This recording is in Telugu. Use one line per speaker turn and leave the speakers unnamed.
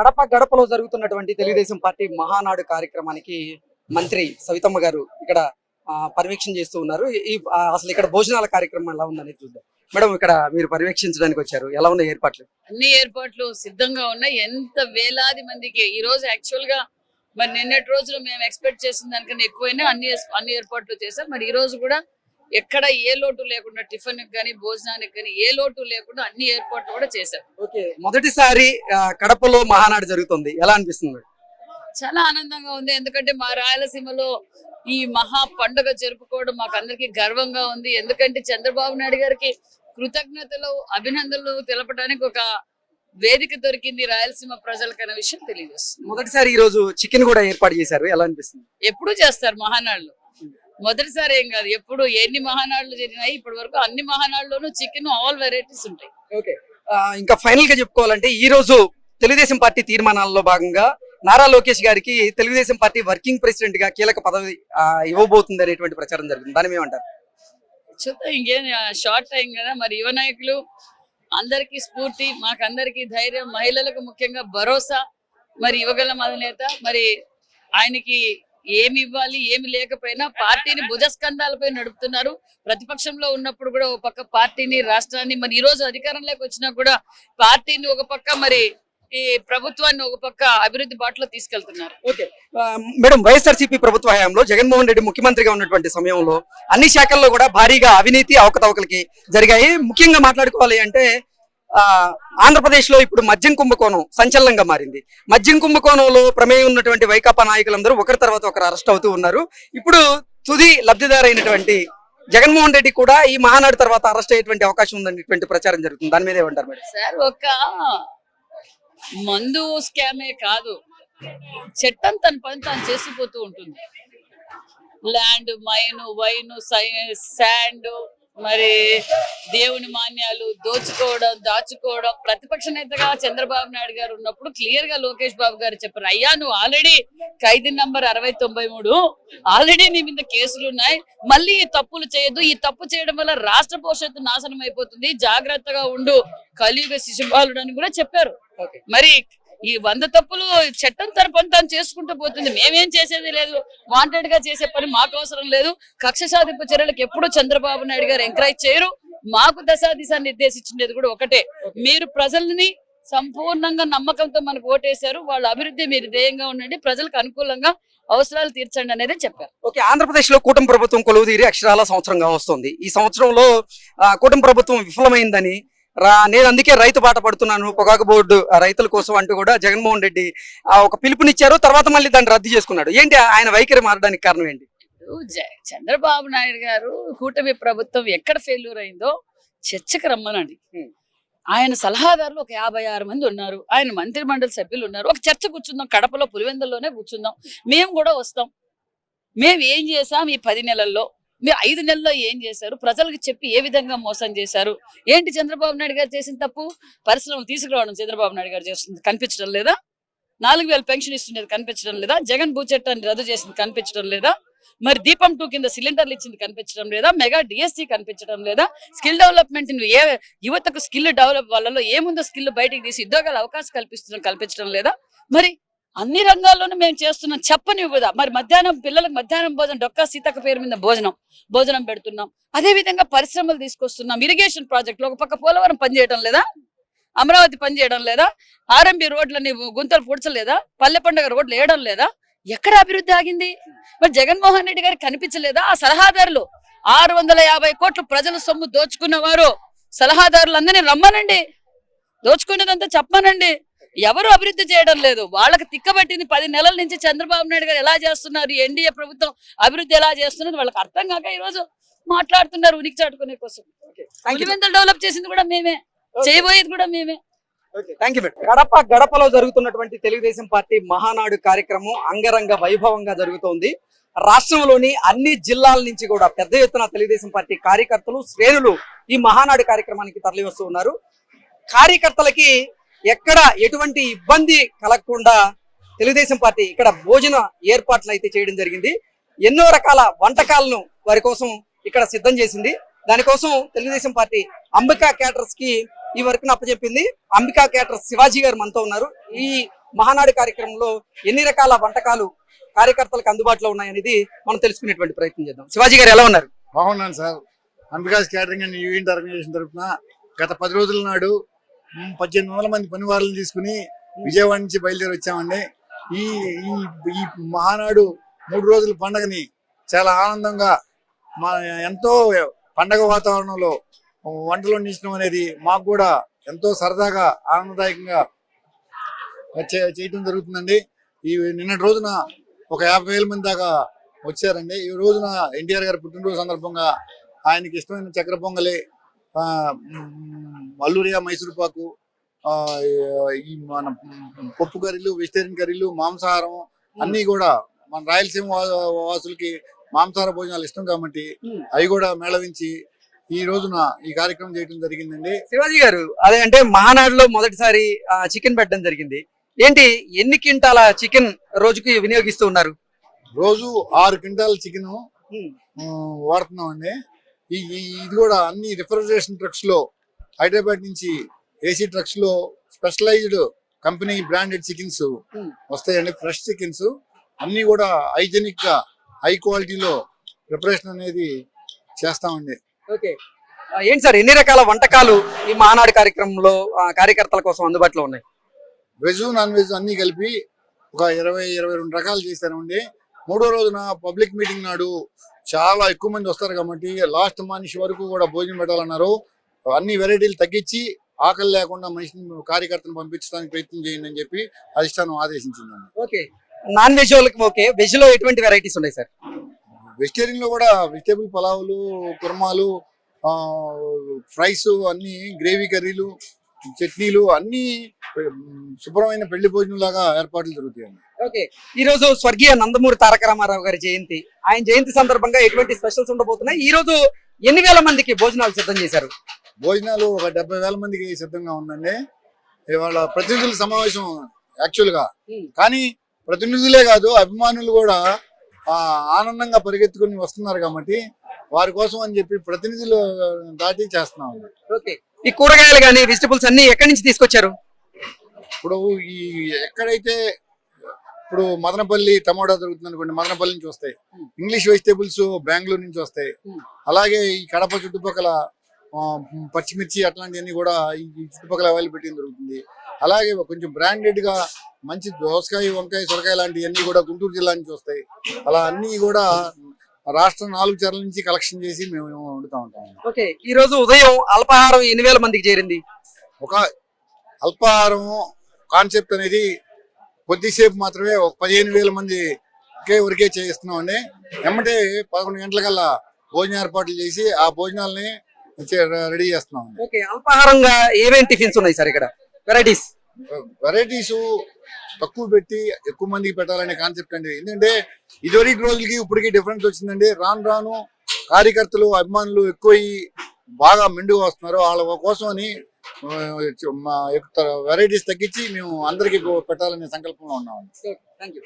కడప గడపలో జరుగుతున్నటువంటి తెలుగుదేశం పార్టీ మహానాడు కార్యక్రమానికి మంత్రి సవితమ్మ గారు ఇక్కడ ఆ, పర్యవేక్షణ చేస్తూ ఉన్నారు. ఈ అసలు ఇక్కడ భోజనాల కార్యక్రమం ఎలా ఉందనేది చూద్దాం. మేడం ఇక్కడ మీరు పర్యవేక్షించడానికి వచ్చారు. ఎలా ఉన్నాయి ఏర్పాట్లు?
అన్ని ఏర్పాట్లు సిద్ధంగా ఉన్నాయి. ఎంత వేలాది మందికి ఈ రోజు యాక్చువల్గా మరి నిన్నటి రోజులు మేము ఎక్స్పెక్ట్ చేసిన దానికన్నా ఎక్కువైనా అన్ని అన్ని ఏర్పాట్లు చేశాం మరి ఈ రోజు కూడా ఎక్కడ ఏ లోటు లేకుండా టిఫిన్ కానీ భోజనానికి కానీ ఏ లోటు లేకుండా అన్ని ఏర్పాట్లు కూడా చేశాం
ఓకే. మొదటిసారి కడపలో మహానాడు జరుగుతుంది. ఎలా అనిపిస్తుంది?
చాలా ఆనందంగా ఉంది. ఎందుకంటే మా రాయలసీమలో ఈ మహా పండుగ జరుపుకోవడం మాకు అందరికి గర్వంగా ఉంది. ఎందుకంటే చంద్రబాబు నాయుడు గారికి కృతజ్ఞతలు అభినందనలు తెలపడానికి ఒక వేదిక దొరికింది రాయలసీమ ప్రజలకన్న విషయం తెలియజేస్తుంది.
మొదటిసారి ఈ రోజు చికెన్ కూడా ఏర్పాటు చేశారు. ఎలా అనిపిస్తుంది?
ఎప్పుడు చేస్తారు మహానాడులు. మొదటిసారి ఏం కాదు. ఎప్పుడు ఎన్ని మహానాడులు జరిగినాయి ఇప్పటి వరకు అన్ని మహానాడులోనూ చికెన్ ఆల్ వెరైటీస్ ఉంటాయి.
ఓకే. ఇంకా ఫైనల్గా చెప్పుకోవాలంటే ఈ రోజు తెలుగుదేశం పార్టీ తీర్మానాల్లో భాగంగా నారా లోకేష్ గారికి తెలుగుదేశం పార్టీ వర్కింగ్ ప్రెసిడెంట్గా కీలక పదవి ఇవ్వబోతుంది అనేటువంటి ప్రచారం జరుగుతుంది దాని ఏమంటారు?
చూద్దాం ఇంకేం షార్ట్ టైం కదా. మరి యువ నాయకులు అందరికీ స్ఫూర్తి మాకందరికీ ధైర్యం మహిళలకు ముఖ్యంగా భరోసా. మరి యువగల అధినేత. మరి ఆయనకి ఏమి ఇవ్వాలి ఏమి లేకపోయినా పార్టీని భుజస్కంధాలపై నడుపుతున్నారు. ప్రతిపక్షంలో ఉన్నప్పుడు కూడా ఒక పక్క పార్టీని రాష్ట్రాన్ని మరి ఈ రోజు అధికారంలోకి వచ్చినా కూడా పార్టీని ఒక పక్క మరి ఈ ప్రభుత్వాన్ని ఒక పక్క అభివృద్ధి బాటలో తీసుకెళ్తున్నారు.
ఓకే. మేడం వైఎస్ఆర్సీపీ ప్రభుత్వ హయాంలో జగన్మోహన్ రెడ్డి ముఖ్యమంత్రిగా ఉన్నటువంటి సమయంలో అన్ని శాఖల్లో కూడా భారీగా అవినీతి అవకతవకలకి జరిగాయి. ముఖ్యంగా మాట్లాడుకోవాలి అంటే ఆంధ్రప్రదేశ్లో ఇప్పుడు మద్యం కుంభకోణం సంచలనంగా మారింది. మద్యం కుంభకోణంలో ప్రమేయం ఉన్నటువంటి వైకాపా నాయకులందరూ ఒకరి తర్వాత ఒకరు అరెస్ట్ అవుతూ ఉన్నారు. ఇప్పుడు తుది లబ్ధిదారైనటువంటి జగన్మోహన్ రెడ్డి కూడా ఈ మహానాడు తర్వాత అరెస్ట్ అయ్యేటువంటి అవకాశం ఉందనేటువంటి ప్రచారం జరుగుతుంది. దాని మీద ఏమంటారు మేడం?
సార్ ఒక మందు స్కామే కాదు. చట్టం తన పని తాను చేసిపోతూ ఉంటుంది. ల్యాండ్ మైన్ వైన్ శాండ్ మరి దేవుని మాన్యాలు దోచుకోవడం దాచుకోవడం. ప్రతిపక్ష నేతగా చంద్రబాబు నాయుడు గారు ఉన్నప్పుడు క్లియర్గా లోకేష్ బాబు గారు చెప్పారు అయ్యా నువ్వు ఆల్రెడీ ఖైదీ నంబర్ అరవై తొంభై మూడు ఆల్రెడీ నీ మీద కేసులు ఉన్నాయి. మళ్ళీ ఈ తప్పులు చేయొద్దు. ఈ తప్పు చేయడం వల్ల రాష్ట్ర భవిష్యత్తు నాశనం అయిపోతుంది. జాగ్రత్తగా ఉండు. కలియుగ శిశుపాలుడు అని కూడా చెప్పారు. మరి ఈ వంద తప్పులు చట్టం తన పని తాను చేసుకుంటూ పోతుంది. మేమేం చేసేది లేదు. వాంటెడ్గా చేసే పని మాకు అవసరం లేదు. కక్ష సాధింపు చర్యలకు ఎప్పుడు చంద్రబాబు నాయుడు గారు ఎంకరేజ్ చేయరు. మాకు దశా దిశ నిర్దేశించినది కూడా ఒకటే. మీరు ప్రజల్ని సంపూర్ణంగా నమ్మకంతో మనకు ఓటేశారు. వాళ్ళ అభివృద్ధి మీరు ధ్యేయంగా ఉండండి. ప్రజలకు అనుకూలంగా అవసరాలు తీర్చండి అనేది చెప్పారు.
ఓకే. ఆంధ్రప్రదేశ్లో కూటమి ప్రభుత్వం కొలువు తీరి అక్షరాల సంవత్సరంగా వస్తుంది. ఈ సంవత్సరంలో కూటమి ప్రభుత్వం విఫలమైందని నేను అందుకే రైతు బాట పడుతున్నాను. పొగాకు బోర్డు రైతుల కోసం అంటూ కూడా జగన్మోహన్ రెడ్డి ఒక పిలుపునిచ్చారు. తర్వాత మళ్ళీ దాన్ని రద్దు చేసుకున్నాడు. ఏంటి? ఆయన వైఖరి మారడానికి కారణం ఏంటి?
చంద్రబాబు నాయుడు గారు కూటమి ప్రభుత్వం ఎక్కడ ఫెయిల్యూర్ అయిందో చర్చకు రమ్మనండి. ఆయన సలహాదారులు ఒక యాభై ఆరు మంది ఉన్నారు. ఆయన మంత్రి మండలి సభ్యులు ఉన్నారు. ఒక చర్చ కూర్చుందాం కడపలో పులివెందుల్లోనే కూర్చుందాం. మేము కూడా వస్తాం. మేము ఏం చేసాం ఈ పది నెలల్లో? మీరు ఐదు నెలల్లో ఏం చేశారు? ప్రజలకు చెప్పి ఏ విధంగా మోసం చేశారు? ఏంటి చంద్రబాబు నాయుడు గారు చేసిన తప్పు? పరిశ్రమలు తీసుకురావడం చంద్రబాబు నాయుడు గారు చేస్తుంది కనిపించడం లేదా? నాలుగు వేల పెన్షన్ ఇస్తుండేది కనిపించడం లేదా? జగన్ భూచట్టాన్ని రద్దు చేసింది కనిపించడం లేదా? మరి దీపం టూ కింద సిలిండర్లు ఇచ్చింది కనిపించడం లేదా? మెగా డిఎస్సి కనిపించడం లేదా? స్కిల్ డెవలప్మెంట్ ఏ యువతకు స్కిల్ డెవలప్ వాళ్ళలో ఏముందో స్కిల్ బయటికి తీసి ఉద్యోగాల అవకాశం కల్పిస్తున్నాం కల్పించడం లేదా? మరి అన్ని రంగాల్లోనూ మేము చేస్తున్నాం చెప్పని కదా మరి మధ్యాహ్నం పిల్లలకు మధ్యాహ్నం భోజనం డొక్కా సీతక్క పేరు మీద భోజనం భోజనం పెడుతున్నాం. అదే విధంగా పరిశ్రమలు తీసుకొస్తున్నాం. ఇరిగేషన్ ప్రాజెక్టులు ఒక పక్క పోలవరం పనిచేయడం లేదా? అమరావతి పనిచేయడం లేదా? ఆర్ఎంబి రోడ్లని గుంతలు పూడ్చలేదా? పల్లె పండుగ రోడ్లు వేయడం లేదా? ఎక్కడ అభివృద్ధి ఆగింది? మరి జగన్మోహన్ రెడ్డి గారికి కనిపించలేదా? ఆ సలహాదారులు ఆరు వందల యాభై కోట్లు ప్రజల సొమ్ము దోచుకున్నవారు. సలహాదారులందరినీ రమ్మనండి. దోచుకునేదంతా చెప్పమనండి ఎవరు అభివృద్ధి చేయడం లేదు. వాళ్ళకి తిక్కబట్టింది పది నెలల నుంచి చంద్రబాబు నాయుడు గారు ఎలా చేస్తున్నారు? ఎన్డీఏ ప్రభుత్వం అభివృద్ధి ఎలా చేస్తున్నది? వాళ్ళకి అర్థం కాక ఈ రోజు మాట్లాడుతున్నారు ఉనికి చాటుకునే కోసం. పులివెందులు డెవలప్ చేసింది కూడా మేమే. చేయబోయేది కూడా మేమే.
గడప గడపలో జరుగుతున్నటువంటి తెలుగుదేశం పార్టీ మహానాడు కార్యక్రమం అంగరంగ వైభవంగా జరుగుతోంది. రాష్ట్రంలోని అన్ని జిల్లాల నుంచి కూడా పెద్ద ఎత్తున తెలుగుదేశం పార్టీ కార్యకర్తలు శ్రేణులు ఈ మహానాడు కార్యక్రమానికి తరలి వస్తూ ఉన్నారు. కార్యకర్తలకి ఎక్కడ ఎటువంటి ఇబ్బంది కలగకుండా తెలుగుదేశం పార్టీ ఇక్కడ భోజన ఏర్పాట్లు అయితే చేయడం జరిగింది. ఎన్నో రకాల వంటకాలను వారి కోసం ఇక్కడ సిద్ధం చేసింది. దానికోసం తెలుగుదేశం పార్టీ అంబికా క్యాటర్స్కి ఈ వరకు అప్పచెప్పింది. అంబికా క్యాటర్స్ శివాజీ గారు మనతో ఉన్నారు. ఈ మహానాడు కార్యక్రమంలో ఎన్ని రకాల వంటకాలు కార్యకర్తలకు అందుబాటులో ఉన్నాయనేది మనం తెలుసుకునేటువంటి ప్రయత్నం చేద్దాం. శివాజీ గారు ఎలా ఉన్నారు?
బాగున్నాను sir. Ambika's catering and event organization తరఫున గత పది రోజుల నాడు పద్దెనిమిది వందల మంది పనివారులను తీసుకుని విజయవాడ నుంచి బయలుదేరి వచ్చామండి. ఈ ఈ మహానాడు మూడు రోజుల పండగని చాలా ఆనందంగా మా ఎంతో పండగ వాతావరణంలో వంటలు వండించడం అనేది మాకు కూడా ఎంతో సరదాగా ఆనందదాయకంగా చేయటం జరుగుతుందండి. ఈ నిన్నటి రోజున ఒక యాభై వేల మంది దాకా వచ్చారండి. ఈ రోజున ఎన్టీఆర్ గారి పుట్టినరోజు సందర్భంగా ఆయనకి ఇష్టమైన చక్కెర పొంగలి అల్లూరియా మైసూర్ పాకు ఆ, ఈ మన పప్పు కర్రీలు వెజిటేరియన్ కర్రీలు మాంసాహారం అన్ని కూడా మన రాయలసీమ వాసులకి మాంసాహార భోజనాలు ఇష్టం కాబట్టి. అవి కూడా మేళవించి ఈ రోజున ఈ కార్యక్రమం చేయడం జరిగిందండి.
శివాజీ గారు అదే అంటే మహానాడులో మొదటిసారి చికెన్ పెట్టడం జరిగింది. ఏంటి ఎన్ని క్వింటాల చికెన్ రోజుకి వినియోగిస్తూ ఉన్నారు?
రోజు ఆరు క్వింటాల చికెన్ వాడుతున్నాం అండి ఈ ఇది కూడా అన్ని రిఫ్రిజరేషన్ ట్రక్స్లో హైదరాబాద్ నుంచి ఏసీ ట్రక్స్లో specialized company branded chickens
Hmm.
వస్తాయండి ఫ్రెష్ చికెన్స్. అన్ని కూడా హైజెనిక్గా హై క్వాలిటీలో ప్రిపరేషన్ అనేది చేస్తామండి.
ఓకే. ఏంటి సార్ ఎన్ని రకాల వంటకాలు ఈ మహానాడు కార్యక్రమంలో కార్యకర్తల కోసం అందుబాటులో ఉన్నాయి?
వెజ్ నాన్ వెజ్ అన్ని కలిపి ఒక ఇరవై ఇరవై రెండు రకాలు చేశారండి. మూడో రోజున పబ్లిక్ మీటింగ్ నాడు చాలా ఎక్కువ మంది వస్తారు కాబట్టి లాస్ట్ మనిషి వరకు కూడా భోజనం పెట్టాలన్నారు. అన్ని వెరైటీలు తగ్గించి ఆకలి లేకుండా మనిషిని కార్యకర్తను పంపించడానికి ప్రయత్నం చేయండి అని చెప్పి అధిష్టానం ఆదేశించిందండి.
ఓకే. నాన్ వెజ్ వాళ్ళకి ఓకే. వెజ్లో ఎటువంటి వెరైటీస్ ఉన్నాయి సార్
వెజిటేరియన్లో కూడా వెజిటేబుల్ పలావులు కుర్మాలు ఫ్రైస్ అన్ని గ్రేవీ కర్రీలు చట్నీలు అన్ని శుభ్రమైన పెళ్ళి భోజనం లాగా ఏర్పాట్లు జరుగుతాయండి.
ఓకే. ఈ రోజు స్వర్గీయ నందమూరి తారక రామారావు గారి జయంతి. ఆయన జయంతి సందర్భంగా ఎటువంటి స్పెషల్స్ ఉండబోతున్నాయి? ఈ రోజు ఎన్ని వేల మందికి భోజనాలు సిద్ధం చేశారు?
భోజనాలు ఒక డెబ్బై వేల మందికి సిద్ధంగా ఉందండి. ఇవాళ ప్రతినిధుల సమావేశం
యాక్చువల్గా.
కానీ ప్రతినిధులే కాదు అభిమానులు కూడా ఆనందంగా పరిగెత్తుకుని వస్తున్నారు కాబట్టి వారి కోసం అని చెప్పి ప్రతినిధులు దాటి చేస్తున్నాం
ఓకే. ఈ కూరగాయలు కానీ వెజిటబుల్స్ అన్ని ఎక్కడి నుంచి తీసుకొచ్చారు?
ఇప్పుడు ఈ ఎక్కడైతే ఇప్పుడు మదనపల్లి టమోటా దొరుకుతుంది అనుకోండి మదనపల్లి నుంచి వస్తాయి. ఇంగ్లీష్ వెజిటేబుల్స్ బెంగళూరు నుంచి వస్తాయి. అలాగే ఈ కడప చుట్టుపక్కల పచ్చిమిర్చి అట్లాంటివన్నీ కూడా ఈ ఈ చుట్టుపక్కల అవైలబిలిటీ దొరుకుతుంది. అలాగే కొంచెం బ్రాండెడ్గా మంచి దోసకాయ వంకాయ సొరకాయ లాంటివన్నీ కూడా గుంటూరు జిల్లా నుంచి వస్తాయి. అలా అన్ని కూడా రాష్ట్రం నాలుగు చర్ల నుంచి కలెక్షన్ చేసి మేము వండుతా ఉంటాం.
ఓకే ఈ రోజు ఉదయం అల్పాహారం ఎన్ని వేల మందికి చేరింది?
ఒక అల్పాహారం కాన్సెప్ట్ అనేది కొద్దిసేపు మాత్రమే ఒక పదిహేను వేల మందికే వరకే చేయిస్తున్నాం అండి ఎమ్మటే పదకొండు గంటలకల్లా భోజన ఏర్పాట్లు చేసి ఆ భోజనాలని రెడీ చేస్తున్నాం
ఓకే అల్పాహారంగా ఏమేమి టిఫిన్స్ ఉన్నాయి సార్ ఇక్కడ? వెరైటీస్
వెరైటీస్ తక్కువ పెట్టి ఎక్కువ మందికి పెట్టాలనే కాన్సెప్ట్ అండి. ఎందుకంటే ఇదివరకు రోజులకి ఇప్పటికి డిఫరెన్స్ వచ్చిందండి. రాను రాను కార్యకర్తలు అభిమానులు ఎక్కువ బాగా మెండుగా వస్తున్నారు. వాళ్ళ కోసం అని వెరైటీస్ తగ్గించి మేము అందరికీ పెట్టాలనే సంకల్పంలో ఉన్నామండి.
Thank you